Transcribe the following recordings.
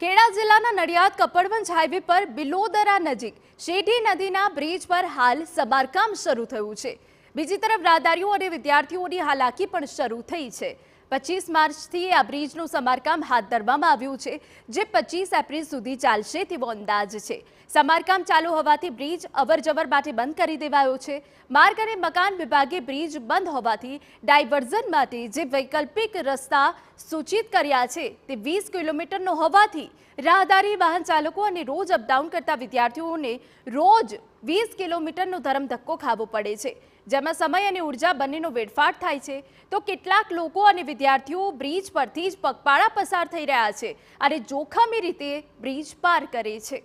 ખેડા જિલ્લાના નડિયાદ કપડવંજ હાઈવે પર બિલોદરા નજીક શેઢી નદીના બ્રિજ પર હાલ સમારકામ શરૂ થયું છે. બીજી તરફ રાહદારીઓ અને વિદ્યાર્થીઓની હાલાકી પણ શરૂ થઈ છે. પચીસ માર્ચથી આ બ્રિજનું સમારકામ હાથ ધરવામાં આવ્યું છે, જે પચીસ એપ્રિલ સુધી ચાલશે તેવો અંદાજ છે. સમારકામ ચાલુ હોવાથી બ્રિજ અવરજવર માટે બંધ કરી દેવાયો છે. માર્ગ અને મકાન વિભાગે બ્રિજ બંધ હોવાથી ડાયવર્ઝન માટે જે વૈકલ્પિક રસ્તા સૂચિત કર્યા છે તે વીસ કિલોમીટરનો હોવાથી રાહદારી વાહન ચાલકો અને રોજ અપડાઉન કરતા વિદ્યાર્થીઓને રોજ વીસ કિલોમીટરનો ધરમ ધક્કો ખાવો પડે છે. જેમાં સમય અને ઊર્જા બંનેનો વેડફાટ થાય છે. તો કેટલાક લોકો અને વિદ્યાર્થીઓ બ્રિજ પરથી જ પગપાળા પસાર થઈ રહ્યા છે અને જોખમી રીતે બ્રિજ પાર કરે છે.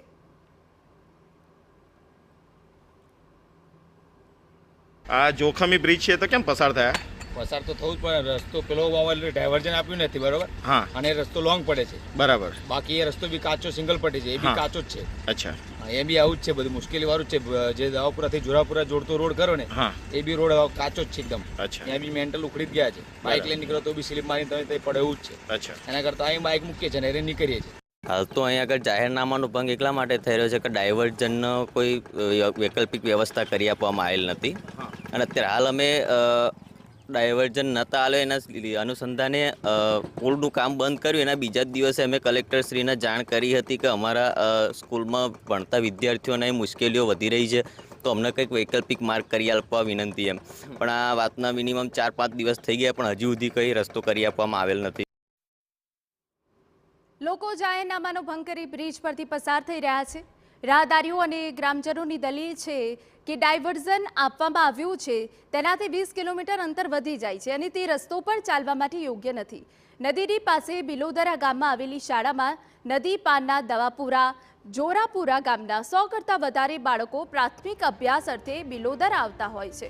આ જોખમી બ્રિજ છે તો કેમ પસાર થયા? પસાર તો થવું જ પડે. રસ્તો પેલો વાવલ ડાયવર્જન આપ્યું નથી બરોબર? હા. અને રસ્તો લોંગ પડે છે. બરાબર. બાકી એ રસ્તો બી કાચો સિંગલ પટ્ટી છે. એ બી કાચો જ છે. અચ્છા. એ બી આવું જ છે બધું મુશ્કેલી વાળું જ છે. જે દાવાપુરાથી જોરાપુરા જોડતો રોડ કરો ને એ બી રોડ કાચો જ છે એકદમ. અચ્છા. ત્યાં બી મેન્ટલ ઉખડી જ ગયા છે. બાઇક લઈને નીકળો તો બી સ્લીપ મારી તમે તે પડે એવું જ છે. અચ્છા. એના કરતા અહીં બાઇક મૂકીએ છીએ ને એને નીકળીએ છીએ. હાલ તો અહીંયા આગળ જાહેરનામાનો ભંગ એટલા માટે થઈ રહ્યો છે કે ડાયવર્જનનો કોઈ વૈકલ્પિક વ્યવસ્થા કરી આપવામાં આવેલ નથી. અને અત્યારે હાલ અમે અ, ડાયવર્ઝન નહોતા આવ્યો એના અનુસંધાને પુલનું કામ બંધ કર્યું. એના બીજા જ દિવસે અમે કલેક્ટરશ્રીને જાણ કરી હતી કે અમારા સ્કૂલમાં ભણતા વિદ્યાર્થીઓને મુશ્કેલીઓ વધી રહી છે. તો અમને કંઈક વૈકલ્પિક માર્ગ કરી આપવા વિનંતી એમ. પણ આ વાતના મિનિમમ ચાર પાંચ દિવસ થઈ ગયા, પણ હજુ સુધી કંઈ રસ્તો કરી આપવામાં આવેલ નથી. લોકો જાહેરનામાનો ભંગ કરી બ્રિજ પરથી પસાર થઈ રહ્યા છે. રાહદારીઓ અને ગ્રામજનોની દલીલ છે કે ડાયવર્ઝન આપવામાં આવ્યું છે, તેનાથી વીસ કિલોમીટર અંતર વધી જાય છે અને તે રસ્તો પણ ચાલવા માટે યોગ્ય નથી. નદીની પાસે બિલોદરા ગામમાં આવેલી શાળામાં નદી પારના દવાપુરા, જોરાપુરા ગામના સો કરતાં વધારે બાળકો પ્રાથમિક અભ્યાસ અર્થે બિલોદરા આવતા હોય છે.